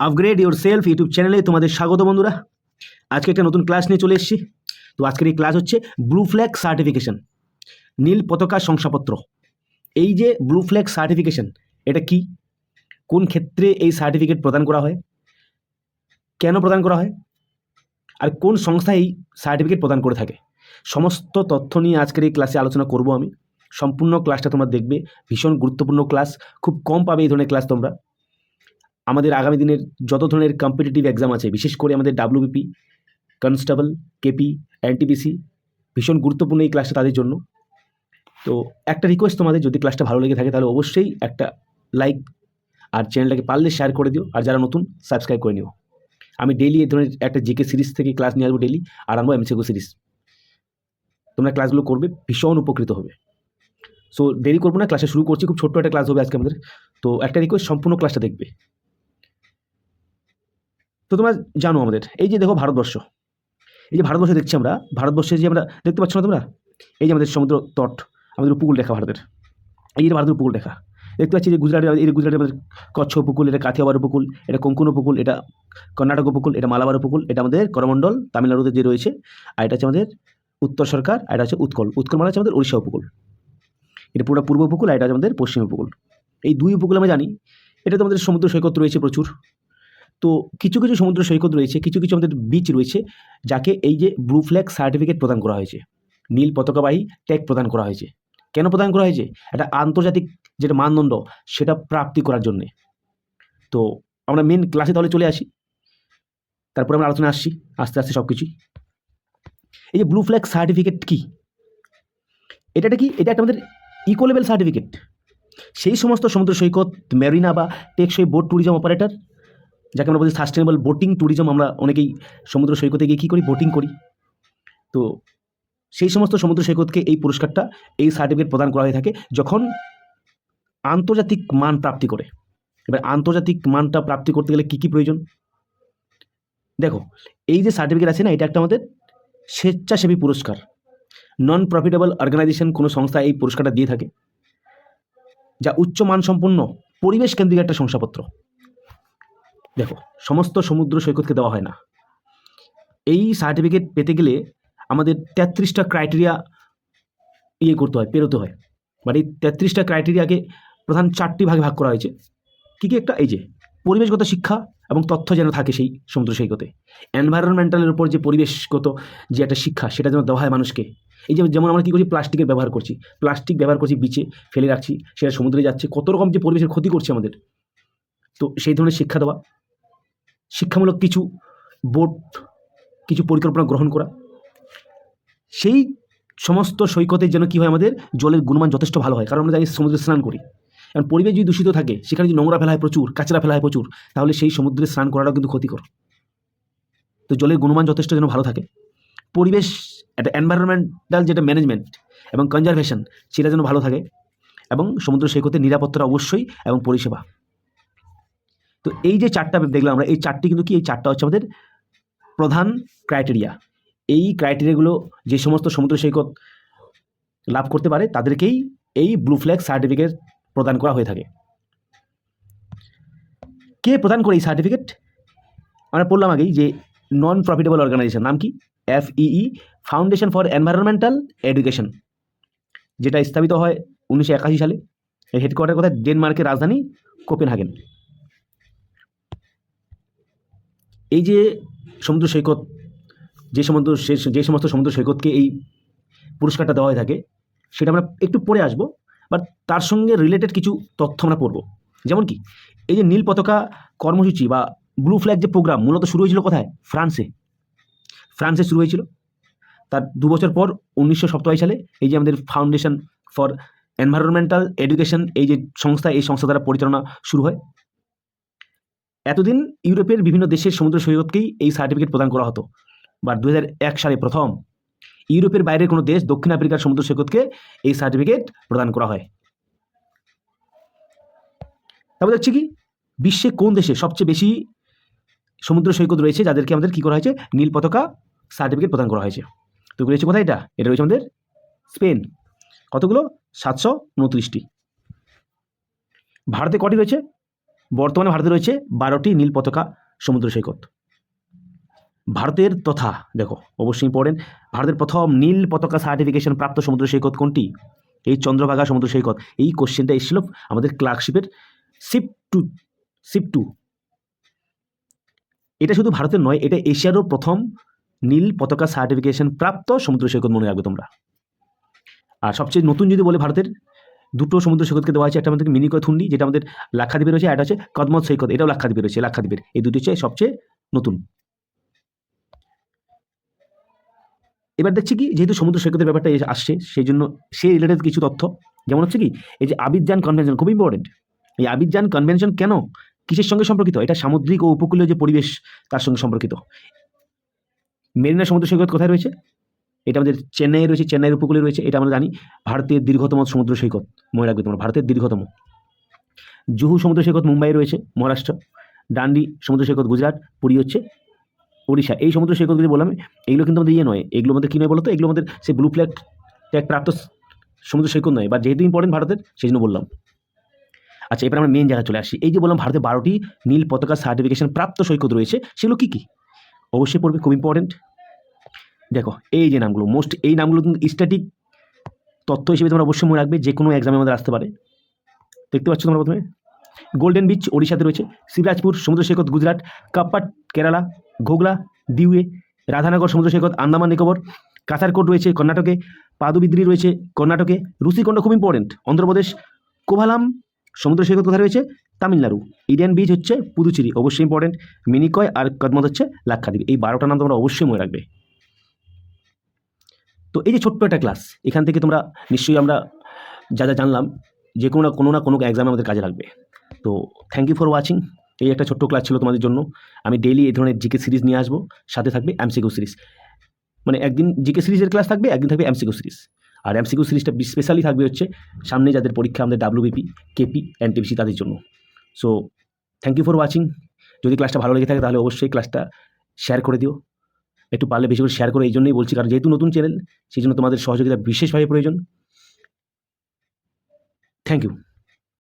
Upgrade your self YouTube চ্যানেলে তোমাদের স্বাগত বন্ধুরা। আজকে একটা নতুন ক্লাস নিয়ে চলে এসেছি। তো আজকের এই ক্লাস হচ্ছে ব্লু ফ্ল্যাগ সার্টিফিকেশন নীল পতাকা শংসাপত্র। এই যে ব্লু ফ্ল্যাগ সার্টিফিকেশন এটা কি? কোন ক্ষেত্রে এই সার্টিফিকেট প্রদান করা হয়? কেন প্রদান করা হয়? আর কোন সংস্থা এই সার্টিফিকেট প্রদান করে থাকে? সমস্ত তথ্য নিয়ে আজকের এই ক্লাসে আলোচনা করব আমি। সম্পূর্ণ ক্লাসটা তোমরা দেখবে। ভীষণ গুরুত্বপূর্ণ ক্লাস খুব কম পাবে এই ধরনের ক্লাস তোমরা। আমাদের আগামী দিনের যত ধরনের কম্পিটিটিভ এক্সাম আছে, বিশেষ করে আমাদের ডাব্লিউবিপি কনস্টেবল কেপি এনটিপিসি ভীষণ গুরুত্বপূর্ণ এই ক্লাসটা তাদের জন্য। তো একটা রিকোয়েস্ট তোমাদের, যদি ক্লাসটা ভালো লেগে থাকে তাহলে অবশ্যই একটা লাইক আর চ্যানেলটাকে পারলে শেয়ার করে দিও। আর যারা নতুন সাবস্ক্রাইব করে নিও। আমি ডেইলি এই ধরনের একটা জিকে সিরিজ থেকে ক্লাস নিয়ে আসব ডেইলি আর আনব এমসিকো সিরিজ তোমরা ক্লাসগুলো করবে, ভীষণ উপকৃত হবে। সো দেরি করব না ক্লাসে শুরু করছি, খুব ছোট্ট একটা ক্লাস হবে আজকে আমাদের। তো একটা রিকোয়েস্ট সম্পূর্ণ ক্লাসটা দেখবে। তো তোমরা জানো আমাদের, এই যে দেখো ভারতবর্ষ, এই যে ভারতবর্ষ দেখছি আমরা, ভারতবর্ষে যে আমরা দেখতে পাচ্ছ না তোমরা? এই যে আমাদের সমুদ্র তট, আমাদের উপকূল রেখা ভারতের, এই যে ভারতের উপকূল রেখা, দেখতে পাচ্ছি যে গুজরাটের এই গুজরাটের আমাদের কচ্ছ উপকূল, এটা কাথিয়াবার উপকূল, এটা কোঙ্কন উপকূল, এটা কর্ণাটক উপকূল, এটা মালাবার উপকূল, এটা আমাদের করমণ্ডল, তামিলনাড়ুতে যে রয়েছে, আর এটা হচ্ছে আমাদের উত্তর সরকার, আর এটা হচ্ছে উৎকল উৎকল মানে হচ্ছে আমাদের উড়িষ্যা উপকূল, এটা পুরো পূর্ব উপকূল, আর এটা হচ্ছে আমাদের পশ্চিম উপকূল, এই দুই উপকূল আমরা জানি এটা তো আমাদের সমুদ্র সৈকত রয়েছে প্রচুর তো কিছু কিছু সমুদ্র সৈকত রয়েছে, কিছু কিছু আমাদের বিচ রয়েছে, যাকে এই যে ব্লু ফ্ল্যাগ সার্টিফিকেট প্রদান করা হয়েছে, নীল পতাকাবাহী ট্যাগ প্রদান করা হয়েছে। কেন প্রদান করা হয়েছে? একটা আন্তর্জাতিক যেটা মানদণ্ড, সেটা প্রাপ্তি করার জন্যে। তো আমরা মেন ক্লাসে তাহলে চলে আসি। তারপরে আমরা আলোচনা আসছি, আস্তে আস্তে সব কিছুই এই যে ব্লু ফ্ল্যাগ সার্টিফিকেট কি? এটা একটা কি? এটা একটা আমাদের ইকো লেভেল সার্টিফিকেট সেই সমস্ত সমুদ্র সৈকত মেরিনা বা টেকসই বোট ট্যুরিজম অপারেটর যাকে আমরা বলি সাস্টেনেবল বোটিং ট্যুরিজম আমরা অনেকেই সমুদ্র সৈকতে গিয়ে কী করি? বোটিং করি। তো সেই সমস্ত সমুদ্র সৈকতকে এই পুরস্কারটা, এই সার্টিফিকেট প্রদান করা হয়ে থাকে যখন আন্তর্জাতিক মান প্রাপ্তি করে। এবার আন্তর্জাতিক মানটা প্রাপ্তি করতে গেলে কী কী প্রয়োজন? দেখো, এই যে সার্টিফিকেট আছে না, এটা একটা আমাদের স্বেচ্ছাসেবী পুরস্কার। নন প্রফিটেবল অর্গানাইজেশন কোনো সংস্থা এই পুরস্কারটা দিয়ে থাকে। যা উচ্চ মানসম্পন্ন, পরিবেশ কেন্দ্রিক একটা শংসাপত্র। দেখো, সমস্ত সমুদ্র সৈকতকে দেওয়া হয় না। এই সার্টিফিকেট পেতে গেলে আমাদের তেত্রিশটা ক্রাইটেরিয়া ইয়ে করতে হয়, পেরোতে হয়। মানে এই তেত্রিশটা ক্রাইটেরিয়াকে প্রধান চারটি ভাগে ভাগ করা হয়েছে। কী কী একটা? এই যে, পরিবেশগত শিক্ষা এবং তথ্য যেন থাকে সেই সমুদ্র সৈকতে। এনভায়রনমেন্টালের উপর যে পরিবেশগত যে একটা শিক্ষা, সেটা যেন দেওয়া হয় মানুষকে। এই যে, যেমন আমরা কী করছি? প্লাস্টিকের ব্যবহার করছি। প্লাস্টিক ব্যবহার করছি বিচে ফেলে রাখছি, সেটা সমুদ্রে যাচ্ছে। কত রকম যে পরিবেশের ক্ষতি করছে আমাদের। তো সেই ধরনের শিক্ষা দেওয়া। শিক্ষামূলক কিছু বোর্ড, কিছু পরিকল্পনা গ্রহণ করা। সেই সমস্ত সৈকতের যেন কী হয় আমাদের জলের গুণমান যথেষ্ট ভালো হয়। কারণ আমরা জানি সমুদ্রে স্নান করি। কারণ পরিবেশ যদি দূষিত থাকে, সেখানে যদি নোংরা ফেলা হয় প্রচুর, কাঁচরা ফেলা হয় প্রচুর, তাহলে সেই সমুদ্রে স্নান করাটাও কিন্তু ক্ষতিকর। তো জলের গুণমান যথেষ্ট যেন ভালো থাকে। পরিবেশ, একটা এনভায়রনমেন্টাল যেটা ম্যানেজমেন্ট এবং কনজারভেশন সেটা যেন ভালো থাকে। এবং সমুদ্র সৈকতের নিরাপত্তা অবশ্যই এবং পরিষেবা। তো এই যে চারটা দেখলাম আমরা, এই চারটি কিন্তু কি? এই চারটা হচ্ছে আমাদের প্রধান ক্রাইটেরিয়া এই ক্রাইটেরিয়াগুলো যে সমস্ত সমুদ্র সৈকত লাভ করতে পারে, তাদেরকেই এই ব্লু ফ্ল্যাগ সার্টিফিকেট প্রদান করা হয়ে থাকে। কে প্রদান করে এই সার্টিফিকেট আমরা পড়লাম আগেই যে নন প্রফিটেবল অর্গানাইজেশন নাম কি? FEE foundation for environmental education যেটা স্থাপিত হয় উনিশশো একাশি সালে। এর হেডকোয়ার্টার কোথায়? ডেনমার্কের রাজধানী কোপেনহাগেন। এই যে সমুদ্র সৈকত, যে সমুদ্র যে সমস্ত সমুদ্র সৈকতকে এই পুরস্কারটা দেওয়া হয়ে থাকে, সেটা আমরা একটু পরে আসব বাট তার সঙ্গে রিলেটেড কিছু তথ্য আমরা পড়ব। যেমন কি, এই যে নীল পতাকা কর্মসূচি বা ব্লু ফ্ল্যাগ যে প্রোগ্রাম মূলত শুরু হয়েছিল কোথায়? ফ্রান্সে। ফ্রান্সে শুরু হয়েছিল। তার দু বছর পর উনিশশো সালে এই যে আমাদের ফাউন্ডেশন ফর এনভায়রনমেন্টাল এডুকেশন এই যে সংস্থা, এই সংস্থা দ্বারা পরিচালনা শুরু হয়। এতদিন ইউরোপের বিভিন্ন দেশের সমুদ্র সৈকতকেই এই সার্টিফিকেট প্রদান করা হতো। বা দু সালে প্রথম ইউরোপের বাইরের কোনো দেশ দক্ষিণ আফ্রিকার সমুদ্র সৈকতকে এই সার্টিফিকেট প্রদান করা হয়। তারপর দেখছি কি? বিশ্বে কোন দেশে সবচেয়ে বেশি সমুদ্র সৈকত রয়েছে? যাদেরকে আমাদের কী করা হয়েছে? নীল পতাকা সার্টিফিকেট প্রদান করা হয়েছে। তো রয়েছে কোথায় এটা? এটা রয়েছে আমাদের স্পেন। কতগুলো? সাতশো উনত্রিশটি। ভারতে কটি রয়েছে? বর্তমানে ভারতে রয়েছে বারোটি নীল পতাকা সমুদ্র সৈকত। ভারতের তথা, দেখো, অবশ্যই পড়েন ভারতের প্রথম নীল পতাকা সার্টিফিকেশন প্রাপ্ত সমুদ্র সৈকত কোনটি? এই চন্দ্রভাগা সমুদ্র সৈকত। এই কোশ্চেনটা এসেছিল আমাদের ক্লার্কশিপের সিপ টু সিপ টু এটা শুধু ভারতের নয়, এটা এশিয়ারও প্রথম নীল পতাকা সার্টিফিকেশন প্রাপ্ত সমুদ্র সৈকত মনে রাখবে তোমরা। আর সবচেয়ে নতুন যদি বলে ভারতের দুটো সমুদ্র সৈকতকে দেওয়া আছে একটা আমাদের মিনিকয় থুন্ডি, যেটা আমাদের লাক্ষাদ্বীপে রয়েছে একটা হচ্ছে কদমত সৈকত। এটাও লাক্ষাদ্বীপে রয়েছে, লাক্ষাদ্বীপের। এই দুটি হচ্ছে সবচেয়ে নতুন। এবার দেখছি কি, যেহেতু সমুদ্র সৈকতের ব্যাপারটা আসছে, সেই জন্য সেই রিলেটেড কিছু তথ্য। যেমন হচ্ছে কি, এই যে আবিদজান কনভেনশন খুব ইম্পর্টেন্ট এই আবিদজান কনভেনশন কেন কিসের সঙ্গে সম্পর্কিত? এটা সামুদ্রিক ও উপকূলীয় যে পরিবেশ, তার সঙ্গে সম্পর্কিত। মেরিনা সমুদ্র সৈকত কোথায় রয়েছে? এটা আমাদের চেন্নাইয়ে রয়েছে, চেন্নাইয়ের উপকূলে রয়েছে, এটা আমরা জানি। ভারতের দীর্ঘতম সমুদ্র সৈকত, মনে রাখবে তোমরা, ভারতের দীর্ঘতম। জুহু সমুদ্র সৈকত মুম্বাই রয়েছে, মহারাষ্ট্র। ডান্ডি সমুদ্র সৈকত গুজরাট, পুরী হচ্ছে উড়িষ্যা এই সমুদ্র সৈকতগুলি বললাম, এগুলো কিন্তু আমাদের ইয়ে নয়, এগুলো আমাদের কী নয় বলতো? এগুলো আমাদের সেই ব্লু ফ্ল্যাগ ট্যাগ প্রাপ্ত সমুদ্র সৈকত নয়, বা যেহেতু ইম্পর্টেন্ট ভারতের, সেই জন্য বললাম। আচ্ছা এবার আমরা মেন জায়গায় চলে আসি। এই যে বললাম, ভারতে বারোটি নীল পতাকা সার্টিফিকেশন প্রাপ্ত সৈকত রয়েছে, সেগুলো কী কী? অবশ্যই পড়বে, খুব ইম্পর্টেন্ট দেখো, এই যে নামগুলো মোস্ট এই নামগুলো কিন্তু স্ট্যাটিক তথ্য হিসেবে তোমরা অবশ্যই মনে রাখবে যে কোনো এক্সামে আমাদের আসতে পারে। দেখতে পাচ্ছ তোমরা প্রথমে? গোল্ডেন বিচ ওড়িশাতে রয়েছে শিবরাজপুর সমুদ্র সৈকত গুজরাট কাপ্পাট কেরালা ঘোগলা দিউয়ে রাধানগর সমুদ্র সৈকত আন্দামান নিকোবর কাসারকোট রয়েছে কর্ণাটকে পাদুবিদ্রি রয়েছে কর্ণাটকে রুসিকন্ড খুব ইম্পর্টেন্ট অন্ধ্রপ্রদেশ কোভালাম সমুদ্র সৈকত কোথায় রয়েছে? তামিলনাড়ু ইডিয়ান বিচ হচ্ছে পুদুচেরি অবশ্যই ইম্পর্টেন্ট মিনিকয় আর কদমত হচ্ছে লাক্ষাদ্বীপ এই বারোটা নাম তোমরা অবশ্যই মনে রাখবে। তো এই যে ছোট্ট একটা ক্লাস এখান থেকে তোমরা নিশ্চয়ই আমরা যা যা জানলাম, যে কোনো না কোনো না কোনো এক্সামে আমাদের কাজে লাগবে। তো থ্যাংক ইউ ফর ওয়াচিং এই একটা ছোট্ট ক্লাস ছিল তোমাদের জন্য। আমি ডেইলি এই ধরনের জিকে সিরিজ নিয়ে আসব। সাথে থাকবে এমসিকিউ সিরিজ মানে একদিন জিকে সিরিজের ক্লাস থাকবে, একদিন থাকবে এমসিকিউ সিরিজ আর এমসিকিউ সিরিজটা স্পেশালি থাকবে হচ্ছে সামনে যাদের পরীক্ষা আমাদের ডাব্লিউবিপি কেপি এনটিপিসি তাদের জন্য। So thank you for watching যদি ক্লাসটা ভালো লেগে থাকে তাহলে অবশ্যই ক্লাসটা শেয়ার করে দিও। একটু পারলে বেশি করে শেয়ার করে, এই জন্যই বলছি। কারণ যেহেতু নতুন চ্যানেল সেই জন্য তোমাদের সহযোগিতা বিশেষভাবে প্রয়োজন। Thank you